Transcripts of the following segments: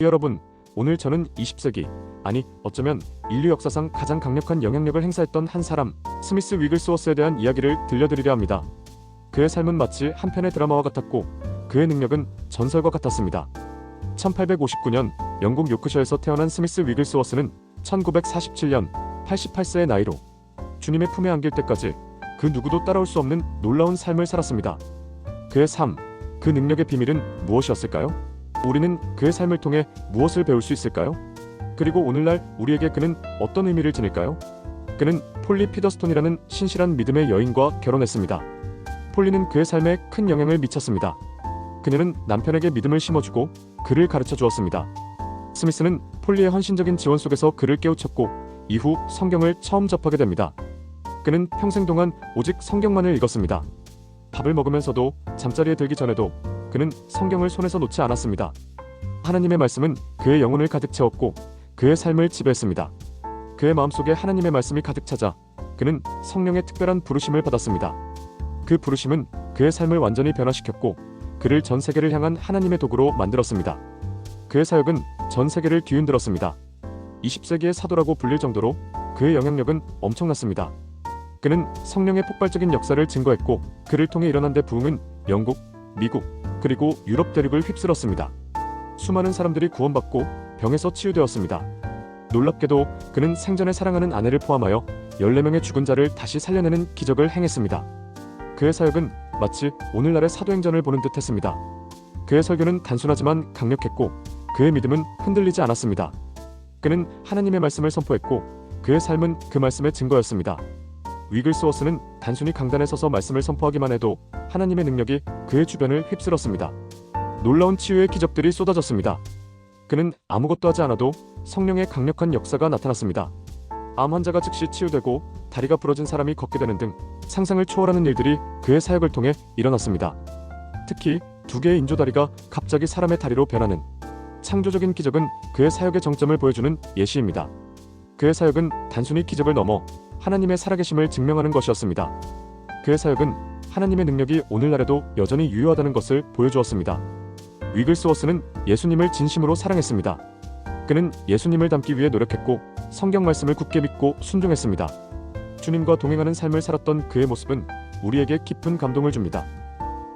여러분, 오늘 저는 20세기, 아니 어쩌면 인류 역사상 가장 강력한 영향력을 행사했던 한 사람, 스미스 위글스워스에 대한 이야기를 들려드리려 합니다. 그의 삶은 마치 한 편의 드라마와 같았고, 그의 능력은 전설과 같았습니다. 1859년 영국 요크셔에서 태어난 스미스 위글스워스는 1947년 88세의 나이로 주님의 품에 안길 때까지 그 누구도 따라올 수 없는 놀라운 삶을 살았습니다. 그의 삶, 그 능력의 비밀은 무엇이었을까요? 우리는 그의 삶을 통해 무엇을 배울 수 있을까요? 그리고 오늘날 우리에게 그는 어떤 의미를 지닐까요? 그는 폴리 피더스톤이라는 신실한 믿음의 여인과 결혼했습니다. 폴리는 그의 삶에 큰 영향을 미쳤습니다. 그녀는 남편에게 믿음을 심어주고 그를 가르쳐 주었습니다. 스미스는 폴리의 헌신적인 지원 속에서 그를 깨우쳤고 이후 성경을 처음 접하게 됩니다. 그는 평생 동안 오직 성경만을 읽었습니다. 밥을 먹으면서도 잠자리에 들기 전에도 그는 성경을 손에서 놓지 않았습니다. 하나님의 말씀은 그의 영혼을 가득 채웠고 그의 삶을 지배했습니다. 그의 마음속에 하나님의 말씀이 가득 차자 그는 성령의 특별한 부르심을 받았습니다. 그 부르심은 그의 삶을 완전히 변화시켰고 그를 전 세계를 향한 하나님의 도구로 만들었습니다. 그의 사역은 전 세계를 뒤흔들었습니다. 20세기의 사도라고 불릴 정도로 그의 영향력은 엄청났습니다. 그는 성령의 폭발적인 역사를 증거했고 그를 통해 일어난 데 부흥은 영국, 미국, 그리고 유럽 대륙을 휩쓸었습니다. 수많은 사람들이 구원받고 병에서 치유되었습니다. 놀랍게도 그는 생전에 사랑하는 아내를 포함하여 14명의 죽은 자를 다시 살려내는 기적을 행했습니다. 그의 사역은 마치 오늘날의 사도행전을 보는 듯 했습니다. 그의 설교는 단순하지만 강력했고 그의 믿음은 흔들리지 않았습니다. 그는 하나님의 말씀을 선포했고 그의 삶은 그 말씀의 증거였습니다. 위글스워스는 단순히 강단에 서서 말씀을 선포하기만 해도 하나님의 능력이 그의 주변을 휩쓸었습니다. 놀라운 치유의 기적들이 쏟아졌습니다. 그는 아무것도 하지 않아도 성령의 강력한 역사가 나타났습니다. 암 환자가 즉시 치유되고 다리가 부러진 사람이 걷게 되는 등 상상을 초월하는 일들이 그의 사역을 통해 일어났습니다. 특히 두 개의 인조다리가 갑자기 사람의 다리로 변하는 창조적인 기적은 그의 사역의 정점을 보여주는 예시입니다. 그의 사역은 단순히 기적을 넘어 하나님의 살아계심을 증명하는 것이었습니다. 그의 사역은 하나님의 능력이 오늘날에도 여전히 유효하다는 것을 보여주었습니다. 위글스워스는 예수님을 진심으로 사랑했습니다. 그는 예수님을 닮기 위해 노력했고 성경 말씀을 굳게 믿고 순종했습니다. 주님과 동행하는 삶을 살았던 그의 모습은 우리에게 깊은 감동을 줍니다.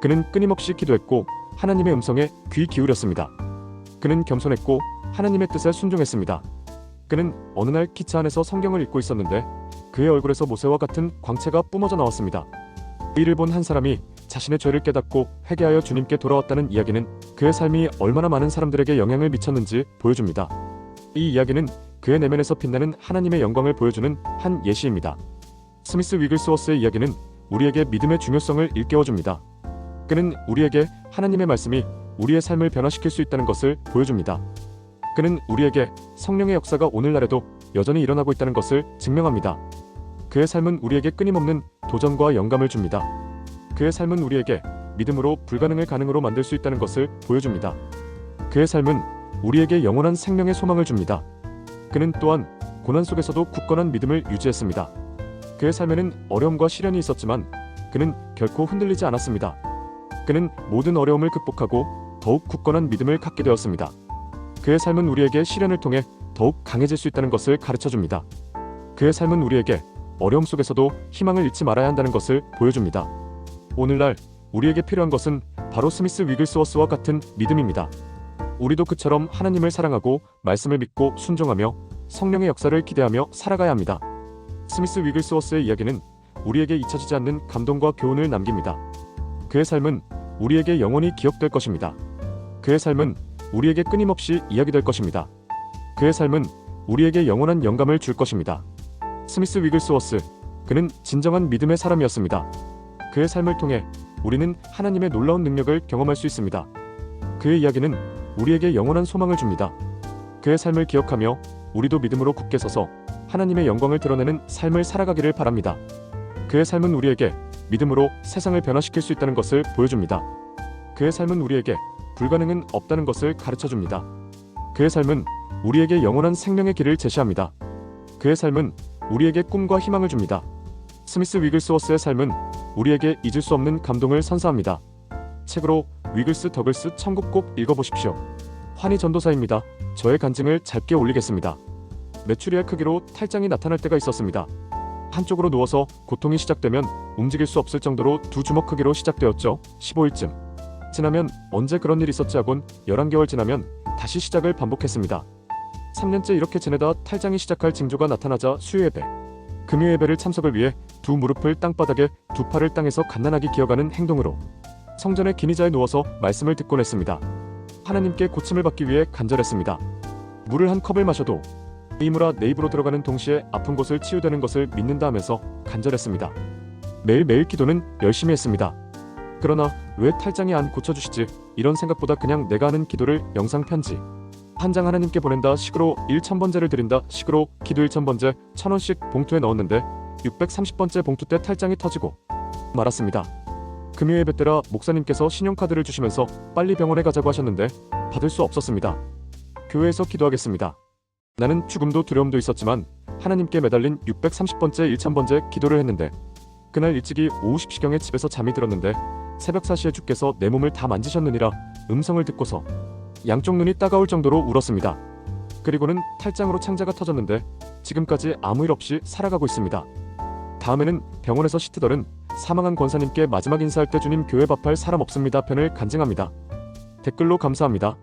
그는 끊임없이 기도했고 하나님의 음성에 귀 기울였습니다. 그는 겸손했고 하나님의 뜻에 순종했습니다. 그는 어느 날 기차 안에서 성경을 읽고 있었는데 그의 얼굴에서 모세와 같은 광채가 뿜어져 나왔습니다. 그 이를 본 한 사람이 자신의 죄를 깨닫고 회개하여 주님께 돌아왔다는 이야기는 그의 삶이 얼마나 많은 사람들에게 영향을 미쳤는지 보여줍니다. 이 이야기는 그의 내면에서 빛나는 하나님의 영광을 보여주는 한 예시입니다. 스미스 위글스워스의 이야기는 우리에게 믿음의 중요성을 일깨워줍니다. 그는 우리에게 하나님의 말씀이 우리의 삶을 변화시킬 수 있다는 것을 보여줍니다. 그는 우리에게 성령의 역사가 오늘날에도 여전히 일어나고 있다는 것을 증명합니다. 그의 삶은 우리에게 끊임없는 도전과 영감을 줍니다. 그의 삶은 우리에게 믿음으로 불가능을 가능으로 만들 수 있다는 것을 보여줍니다. 그의 삶은 우리에게 영원한 생명의 소망을 줍니다. 그는 또한 고난 속에서도 굳건한 믿음을 유지했습니다. 그의 삶에는 어려움과 시련이 있었지만 그는 결코 흔들리지 않았습니다. 그는 모든 어려움을 극복하고 더욱 굳건한 믿음을 갖게 되었습니다. 그의 삶은 우리에게 시련을 통해 더욱 강해질 수 있다는 것을 가르쳐 줍니다. 그의 삶은 우리에게 어려움 속에서도 희망을 잃지 말아야 한다는 것을 보여줍니다. 오늘날 우리에게 필요한 것은 바로 스미스 위글스워스와 같은 믿음입니다. 우리도 그처럼 하나님을 사랑하고 말씀을 믿고 순종하며 성령의 역사를 기대하며 살아가야 합니다. 스미스 위글스워스의 이야기는 우리에게 잊혀지지 않는 감동과 교훈을 남깁니다. 그의 삶은 우리에게 영원히 기억될 것입니다. 그의 삶은 우리에게 끊임없이 이야기될 것입니다. 그의 삶은 우리에게 영원한 영감을 줄 것입니다. 스미스 위글스워스, 그는 진정한 믿음의 사람이었습니다. 그의 삶을 통해 우리는 하나님의 놀라운 능력을 경험할 수 있습니다. 그의 이야기는 우리에게 영원한 소망을 줍니다. 그의 삶을 기억하며 우리도 믿음으로 굳게 서서 하나님의 영광을 드러내는 삶을 살아가기를 바랍니다. 그의 삶은 우리에게 믿음으로 세상을 변화시킬 수 있다는 것을 보여줍니다. 그의 삶은 우리에게 불가능은 없다는 것을 가르쳐 줍니다. 그의 삶은 우리에게 영원한 생명의 길을 제시합니다. 그의 삶은 우리에게 꿈과 희망을 줍니다. 스미스 위글스워스의 삶은 우리에게 잊을 수 없는 감동을 선사합니다. 책으로 위글스 더글스 천국 꼭 읽어보십시오. 환희 전도사입니다. 저의 간증을 짧게 올리겠습니다. 메추리알 크기로 탈장이 나타날 때가 있었습니다. 한쪽으로 누워서 고통이 시작되면 움직일 수 없을 정도로 두 주먹 크기로 시작되었죠. 15일쯤. 지나면 언제 그런 일이 있었지 하곤 11개월 지나면 다시 시작을 반복했습니다. 3년째 이렇게 지내다 탈장이 시작할 징조가 나타나자 수요예배. 금요예배를 참석을 위해 두 무릎을 땅바닥에 두 팔을 땅에서 갓난하게 기어가는 행동으로 성전의 긴 의자에 누워서 말씀을 듣곤 했습니다. 하나님께 고침을 받기 위해 간절했습니다. 물을 한 컵을 마셔도 이 물아 내 입으로 들어가는 동시에 아픈 곳을 치유되는 것을 믿는다 하면서 간절했습니다. 매일매일 기도는 열심히 했습니다. 그러나 왜 탈장이 안 고쳐주시지? 이런 생각보다 그냥 내가 하는 기도를 영상 편지 한 장 하나님께 보낸다 식으로 1천번제를 드린다 식으로 기도 1천번제 천원씩 봉투에 넣었는데 630번째 봉투 때 탈장이 터지고 말았습니다. 금요일 배 때라 목사님께서 신용카드를 주시면서 빨리 병원에 가자고 하셨는데 받을 수 없었습니다. 교회에서 기도하겠습니다. 나는 죽음도 두려움도 있었지만 하나님께 매달린 630번째 1000번째 기도를 했는데 그날 일찍이 오후 10시경에 집에서 잠이 들었는데 새벽 4시에 주께서 내 몸을 다 만지셨느니라 음성을 듣고서 양쪽 눈이 따가울 정도로 울었습니다. 그리고는 탈장으로 창자가 터졌는데 지금까지 아무 일 없이 살아가고 있습니다. 다음에는 병원에서 시트덜은 사망한 권사님께 마지막 인사할 때 주님 교회 밥할 사람 없습니다 편을 간증합니다. 댓글로 감사합니다.